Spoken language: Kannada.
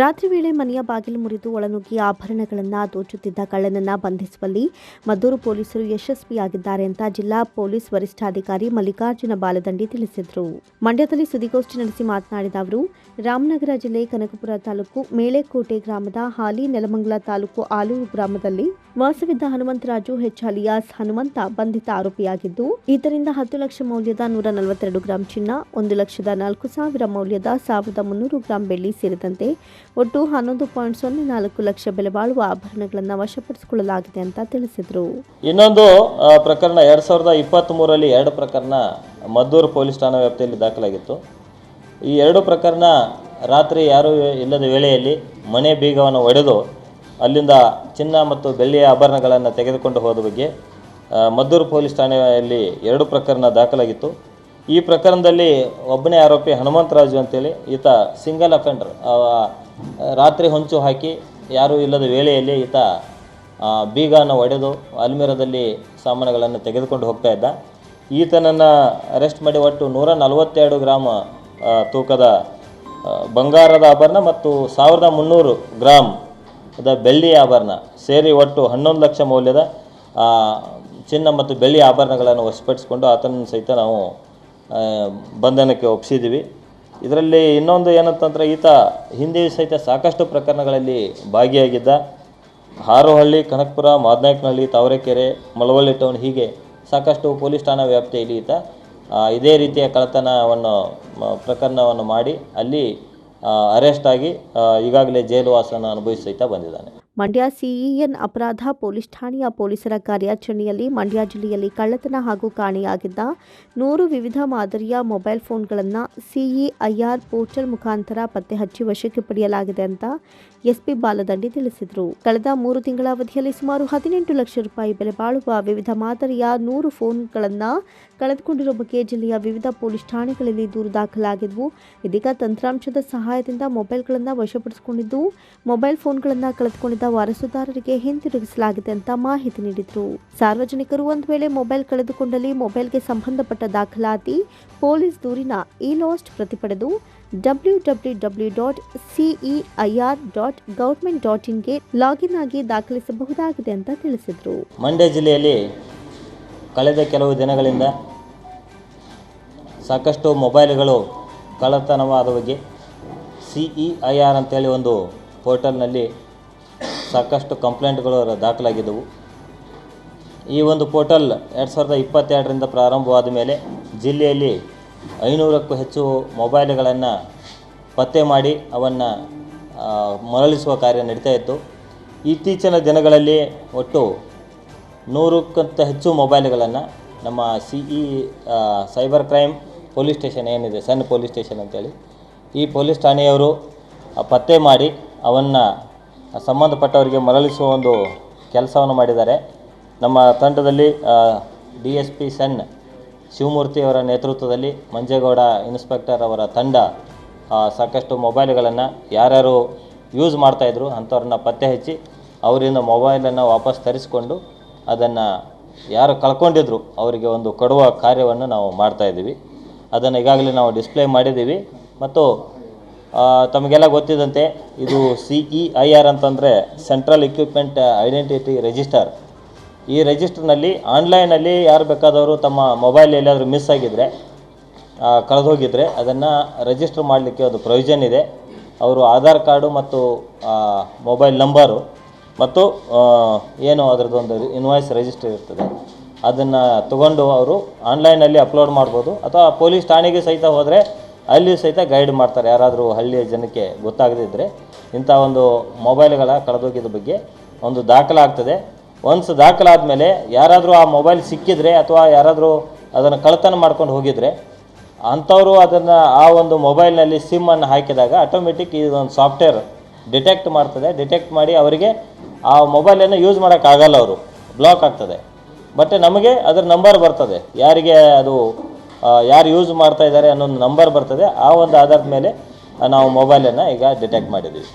ರಾತ್ರಿ ವೇಳೆ ಮನೆಯ ಬಾಗಿಲು ಮುರಿದು ಒಳನುಗ್ಗಿ ಆಭರಣಗಳನ್ನು ದೋಚುತ್ತಿದ್ದ ಕಳ್ಳನನ್ನ ಬಂಧಿಸುವಲ್ಲಿ ಮದ್ದೂರು ಪೊಲೀಸರು ಯಶಸ್ವಿಯಾಗಿದ್ದಾರೆ ಅಂತ ಜಿಲ್ಲಾ ಪೊಲೀಸ್ ವರಿಷ್ಠಾಧಿಕಾರಿ ಮಲ್ಲಿಕಾರ್ಜುನ ಬಾಲದಂಡಿ ತಿಳಿಸಿದರು. ಮಂಡ್ಯದಲ್ಲಿ ಸುದ್ದಿಗೋಷ್ಠಿ ನಡೆಸಿ ಮಾತನಾಡಿದ ಅವರು, ರಾಮನಗರ ಜಿಲ್ಲೆ ಕನಕಪುರ ತಾಲೂಕು ಮೇಳೆಕೋಟೆ ಗ್ರಾಮದ ಹಾಲಿ ನೆಲಮಂಗಲ ತಾಲೂಕು ಆಲೂರು ಗ್ರಾಮದಲ್ಲಿ ವಾಸವಿದ್ದ ಹನುಮಂತರಾಜು ಹೆಚ್ ಅಲಿಯಾಸ್ ಹನುಮಂತ ಬಂಧಿತ ಆರೋಪಿಯಾಗಿದ್ದು, ಇದರಿಂದ ಹತ್ತು ಲಕ್ಷ ಮೌಲ್ಯದ ನೂರ ನಲವತ್ತೆರಡು ಗ್ರಾಂ ಚಿನ್ನ, ಒಂದು ಲಕ್ಷದ ನಾಲ್ಕು ಸಾವಿರ ಮೌಲ್ಯದ ಸಾವಿರದ ಮುನ್ನೂರು ಗ್ರಾಂ ಬೆಳ್ಳಿ ಸೇರಿದಂತೆ ಒಟ್ಟು ಹನ್ನೊಂದು ಪಾಯಿಂಟ್ ಸೊನ್ನೆ ನಾಲ್ಕು ಲಕ್ಷ ಬೆಲೆ ಬಾಳುವ ಆಭರಣಗಳನ್ನು ವಶಪಡಿಸಿಕೊಳ್ಳಲಾಗಿದೆ ಅಂತ ತಿಳಿಸಿದರು. ಇನ್ನೊಂದು ಪ್ರಕರಣ ಎರಡು ಸಾವಿರದ ಇಪ್ಪತ್ತ್ಮೂರರಲ್ಲಿ ಎರಡು ಪ್ರಕರಣ ಮದ್ದೂರು ಪೊಲೀಸ್ ಠಾಣಾ ವ್ಯಾಪ್ತಿಯಲ್ಲಿ ದಾಖಲಾಗಿತ್ತು. ಈ ಎರಡು ಪ್ರಕರಣ ರಾತ್ರಿ ಯಾರೂ ಇಲ್ಲದ ವೇಳೆಯಲ್ಲಿ ಮನೆ ಬೀಗವನ್ನು ಒಡೆದು ಅಲ್ಲಿಂದ ಚಿನ್ನ ಮತ್ತು ಬೆಳ್ಳಿಯ ಆಭರಣಗಳನ್ನು ತೆಗೆದುಕೊಂಡು ಹೋದ ಬಗ್ಗೆ ಮದ್ದೂರು ಪೊಲೀಸ್ ಠಾಣೆಯಲ್ಲಿ ಎರಡು ಪ್ರಕರಣ ದಾಖಲಾಗಿತ್ತು. ಈ ಪ್ರಕರಣದಲ್ಲಿ ಒಬ್ಬನೇ ಆರೋಪಿ ಹನುಮಂತರಾಜು ಅಂತೇಳಿ ಈತ ಸಿಂಗಲ್ ಅಫೆಂಡರ್ ರಾತ್ರಿ ಹೊಂಚು ಹಾಕಿ ಯಾರೂ ಇಲ್ಲದ ವೇಳೆಯಲ್ಲಿ ಈತ ಬೀಗಾನ ಒಡೆದು ಅಲ್ಮೀರಾದಲ್ಲಿ ಸಾಮಾನುಗಳನ್ನು ತೆಗೆದುಕೊಂಡು ಹೋಗ್ತಾ ಇದ್ದ. ಈತನನ್ನು ಅರೆಸ್ಟ್ ಮಾಡಿ ಒಟ್ಟು ನೂರ ನಲವತ್ತೆರಡು ಗ್ರಾಮ ತೂಕದ ಬಂಗಾರದ ಆಭರಣ ಮತ್ತು ಸಾವಿರದ ಮುನ್ನೂರು ಗ್ರಾಮ್ ದ ಬೆಳ್ಳಿಯ ಆಭರಣ ಸೇರಿ ಒಟ್ಟು ಹನ್ನೊಂದು ಲಕ್ಷ ಮೌಲ್ಯದ ಚಿನ್ನ ಮತ್ತು ಬೆಳ್ಳಿ ಆಭರಣಗಳನ್ನು ವಶಪಡಿಸಿಕೊಂಡು ಆತನ ಸಹಿತ ನಾವು ಬಂಧನಕ್ಕೆ ಒಪ್ಪಿಸಿದ್ದೀವಿ ಇದರಲ್ಲಿ ಇನ್ನೊಂದು ಏನಂತಂದರೆ ಈತ ಹಿಂದೆಯೂ ಸಹಿತ ಸಾಕಷ್ಟು ಪ್ರಕರಣಗಳಲ್ಲಿ ಭಾಗಿಯಾಗಿದ್ದ. ಹಾರೋಹಳ್ಳಿ, ಕನಕಪುರ, ಮಾದನಾಯಕನಹಳ್ಳಿ, ತಾವರೆಕೆರೆ, ಮಳವಳ್ಳಿ ಟೌನ್ ಹೀಗೆ ಸಾಕಷ್ಟು ಪೊಲೀಸ್ ಠಾಣಾ ವ್ಯಾಪ್ತಿಯಲ್ಲಿ ಈತ ಇದೇ ರೀತಿಯ ಕಳ್ಳತನವನ್ನು ಪ್ರಕರಣವನ್ನು ಮಾಡಿ ಅಲ್ಲಿ ಅರೆಸ್ಟ್ ಆಗಿ ಈಗಾಗಲೇ ಜೈಲು ವಾಸನ ಅನುಭವಿಸಿ ಸಹಿತ ಬಂದಿದ್ದಾನೆ. ಮಂಡ್ಯ ಸಿಇಎನ್ ಅಪರಾಧ ಪೊಲೀಸ್ ಠಾಣೆಯ ಪೊಲೀಸರ ಕಾರ್ಯಾಚರಣೆಯಲ್ಲಿ ಮಂಡ್ಯ ಜಿಲ್ಲೆಯಲ್ಲಿ ಕಳ್ಳತನ ಹಾಗೂ ಕಾಣೆಯಾಗಿದ್ದ ನೂರು ವಿವಿಧ ಮಾದರಿಯ ಮೊಬೈಲ್ ಫೋನ್ಗಳನ್ನು ಸಿಇಐಆರ್ ಪೋರ್ಟಲ್ ಮುಖಾಂತರ ಪತ್ತೆ ಹಚ್ಚಿ ವಶಕ್ಕೆ ಪಡೆಯಲಾಗಿದೆ ಅಂತ ಎಸ್ಪಿ ಬಾಲದಂಡಿ ತಿಳಿಸಿದರು. ಕಳೆದ ಮೂರು ತಿಂಗಳ ಅವಧಿಯಲ್ಲಿ ಸುಮಾರು ಹದಿನೆಂಟು ಲಕ್ಷ ರೂಪಾಯಿ ಬೆಲೆ ಬಾಳುವ ವಿವಿಧ ಮಾದರಿಯ ನೂರು ಫೋನ್ಗಳನ್ನು ಕಳೆದುಕೊಂಡಿರುವ ಬಗ್ಗೆ ಜಿಲ್ಲೆಯ ವಿವಿಧ ಪೊಲೀಸ್ ಠಾಣೆಗಳಲ್ಲಿ ದೂರು ದಾಖಲಾಗಿದ್ದವು ಇದೀಗ ತಂತ್ರಾಂಶದ ಸಹಾಯದಿಂದ ಮೊಬೈಲ್ಗಳನ್ನು ವಶಪಡಿಸಿಕೊಂಡಿದ್ದು, ಮೊಬೈಲ್ ಫೋನ್ಗಳನ್ನು ಕಳೆದುಕೊಂಡಿದ್ದ ವಾರಸುದಾರರಿಗೆ ಹಿಂತಿರುಗಿಸಲಾಗಿದೆ ಅಂತ ಮಾಹಿತಿ ನೀಡಿದರು. ಸಾರ್ವಜನಿಕರು ಒಂದು ವೇಳೆ ಮೊಬೈಲ್ ಕಳೆದುಕೊಂಡಲ್ಲಿ ಮೊಬೈಲ್ಗೆ ಸಂಬಂಧಪಟ್ಟ ದಾಖಲಾತಿ ಪೊಲೀಸ್ ದೂರಿನ E lost ಪ್ರತಿಪಡೆದು W W W dot CEIR dot government dot ಇನ್ಗೆ login ಆಗಿ ದಾಖಲಿಸಬಹುದಾಗಿದೆ ಅಂತ ತಿಳಿಸಿದರು. ಮಂಡ್ಯ ಜಿಲ್ಲೆಯಲ್ಲಿ ಕಳೆದ ಕೆಲವು ದಿನಗಳಿಂದ ಸಾಕಷ್ಟು ಮೊಬೈಲ್ಗಳು ಕಳ್ಳತನವಾದ ಬಗ್ಗೆ ಸಿ ಇ ಐ ಆರ್ ಅಂತೇಳಿ ಒಂದು ಪೋರ್ಟಲ್ನಲ್ಲಿ ಸಾಕಷ್ಟು ಕಂಪ್ಲೇಂಟ್ಗಳು ದಾಖಲಾಗಿದ್ದವು. ಈ ಒಂದು ಪೋರ್ಟಲ್ ಎರಡು ಸಾವಿರದ ಇಪ್ಪತ್ತೆರಡರಿಂದ ಪ್ರಾರಂಭವಾದ ಮೇಲೆ ಜಿಲ್ಲೆಯಲ್ಲಿ ಐನೂರಕ್ಕೂ ಹೆಚ್ಚು ಮೊಬೈಲ್ಗಳನ್ನು ಪತ್ತೆ ಮಾಡಿ ಅವನ್ನು ಮರಳಿಸುವ ಕಾರ್ಯ ನಡೀತಾ ಇತ್ತು. ಇತ್ತೀಚಿನ ದಿನಗಳಲ್ಲಿ ಒಟ್ಟು ನೂರಕ್ಕಿಂತ ಹೆಚ್ಚು ಮೊಬೈಲ್ಗಳನ್ನು ನಮ್ಮ C E cyber crime police station ಏನಿದೆ ಸಣ್ಣ ಪೊಲೀಸ್ ಸ್ಟೇಷನ್ ಅಂತೇಳಿ, ಈ ಪೊಲೀಸ್ ಠಾಣೆಯವರು ಪತ್ತೆ ಮಾಡಿ ಅವನ್ನು ಸಂಬಂಧಪಟ್ಟವರಿಗೆ ಮರಳಿಸುವ ಒಂದು ಕೆಲಸವನ್ನು ಮಾಡಿದ್ದಾರೆ. ನಮ್ಮ ತಂಡದಲ್ಲಿ ಡಿ ಎಸ್ ಪಿ ಸೆನ್ ಶಿವಮೂರ್ತಿಯವರ ನೇತೃತ್ವದಲ್ಲಿ ಮಂಜೇಗೌಡ ಇನ್ಸ್ಪೆಕ್ಟರ್ ಅವರ ತಂಡ ಸಾಕಷ್ಟು ಮೊಬೈಲ್ಗಳನ್ನು ಯಾರ್ಯಾರು ಯೂಸ್ ಮಾಡ್ತಾಯಿದ್ರು ಅಂಥವ್ರನ್ನ ಪತ್ತೆ ಹಚ್ಚಿ ಅವರಿಂದ ಮೊಬೈಲನ್ನು ವಾಪಸ್ ತರಿಸಿಕೊಂಡು ಅದನ್ನು ಯಾರು ಕಳ್ಕೊಂಡಿದ್ರು ಅವರಿಗೆ ಒಂದು ಕೊಡುವ ಕಾರ್ಯವನ್ನು ನಾವು ಮಾಡ್ತಾಯಿದ್ದೀವಿ ಅದನ್ನು ಈಗಾಗಲೇ ನಾವು ಡಿಸ್ಪ್ಲೇ ಮಾಡಿದ್ದೀವಿ. ಮತ್ತು ತಮಗೆಲ್ಲ ಗೊತ್ತಿದ್ದಂತೆ, ಇದು ಸಿ ಇ ಐ ಆರ್ ಅಂತಂದರೆ ಸೆಂಟ್ರಲ್ ಇಕ್ವಿಪ್ಮೆಂಟ್ ಐಡೆಂಟಿಟಿ ರಿಜಿಸ್ಟರ್ ಈ ರಿಜಿಸ್ಟರ್ನಲ್ಲಿ ಆನ್ಲೈನಲ್ಲಿ ಯಾರು ಬೇಕಾದವರು ತಮ್ಮ ಮೊಬೈಲ್ ಎಲ್ಲಾದರೂ ಮಿಸ್ ಆಗಿದ್ದರೆ ಕಳೆದು ಹೋಗಿದ್ರೆ ಅದನ್ನು ರಿಜಿಸ್ಟರ್ ಮಾಡಲಿಕ್ಕೆ ಒಂದು ಪ್ರೊವಿಷನ್ ಇದೆ. ಅವರು ಆಧಾರ್ ಕಾರ್ಡು ಮತ್ತು ಮೊಬೈಲ್ ನಂಬರು ಮತ್ತು ಏನು ಅದರದ್ದೊಂದು ಇನ್ವಾಯ್ಸ್ ರಿಜಿಸ್ಟರ್ ಇರ್ತದೆ. ಅದನ್ನು ತಗೊಂಡು ಅವರು ಆನ್ಲೈನಲ್ಲಿ ಅಪ್ಲೋಡ್ ಮಾಡ್ಬೋದು. ಅಥವಾ ಪೊಲೀಸ್ ಠಾಣೆಗೆ ಸಹಿತ ಹೋದರೆ ಅಲ್ಲಿ ಸಹಿತ ಗೈಡ್ ಮಾಡ್ತಾರೆ. ಯಾರಾದರೂ ಹಳ್ಳಿಯ ಜನಕ್ಕೆ ಗೊತ್ತಾಗದಿದ್ದರೆ ಇಂಥ ಒಂದು ಮೊಬೈಲ್ಗಳ ಕಳೆದೋಗಿದ ಬಗ್ಗೆ ಒಂದು ದಾಖಲಾಗ್ತದೆ ಒನ್ಸ್ ದಾಖಲಾದ ಮೇಲೆ ಯಾರಾದರೂ ಆ ಮೊಬೈಲ್ ಸಿಕ್ಕಿದರೆ ಅಥವಾ ಯಾರಾದರೂ ಅದನ್ನು ಕಳ್ತನ ಮಾಡ್ಕೊಂಡು ಹೋಗಿದರೆ ಅಂಥವರು ಅದನ್ನು ಆ ಒಂದು ಮೊಬೈಲ್ನಲ್ಲಿ ಸಿಮ್ಮನ್ನು ಹಾಕಿದಾಗ ಆಟೋಮೆಟಿಕ್ ಇದೊಂದು ಸಾಫ್ಟ್ವೇರ್ ಡಿಟೆಕ್ಟ್ ಮಾಡ್ತದೆ. ಡಿಟೆಕ್ಟ್ ಮಾಡಿ ಅವರಿಗೆ ಆ ಮೊಬೈಲನ್ನು ಯೂಸ್ ಮಾಡೋಕ್ಕಾಗಲ್ಲ ಅವರು. ಬ್ಲಾಕ್ ಆಗ್ತದೆ. ಬಟ್ ನಮಗೆ ಅದರ ನಂಬರ್ ಬರ್ತದೆ. ಯಾರಿಗೆ ಅದು ಯಾರು ಯೂಸ್ ಮಾಡ್ತಾ ಇದ್ದಾರೆ ಅನ್ನೋ ಒಂದು ನಂಬರ್ ಬರ್ತದೆ. ಆ ಒಂದು ಆಧಾರದ ಮೇಲೆ ನಾವು ಮೊಬೈಲನ್ನು ಈಗ ಡಿಟೆಕ್ಟ್ ಮಾಡಿದ್ದೀವಿ.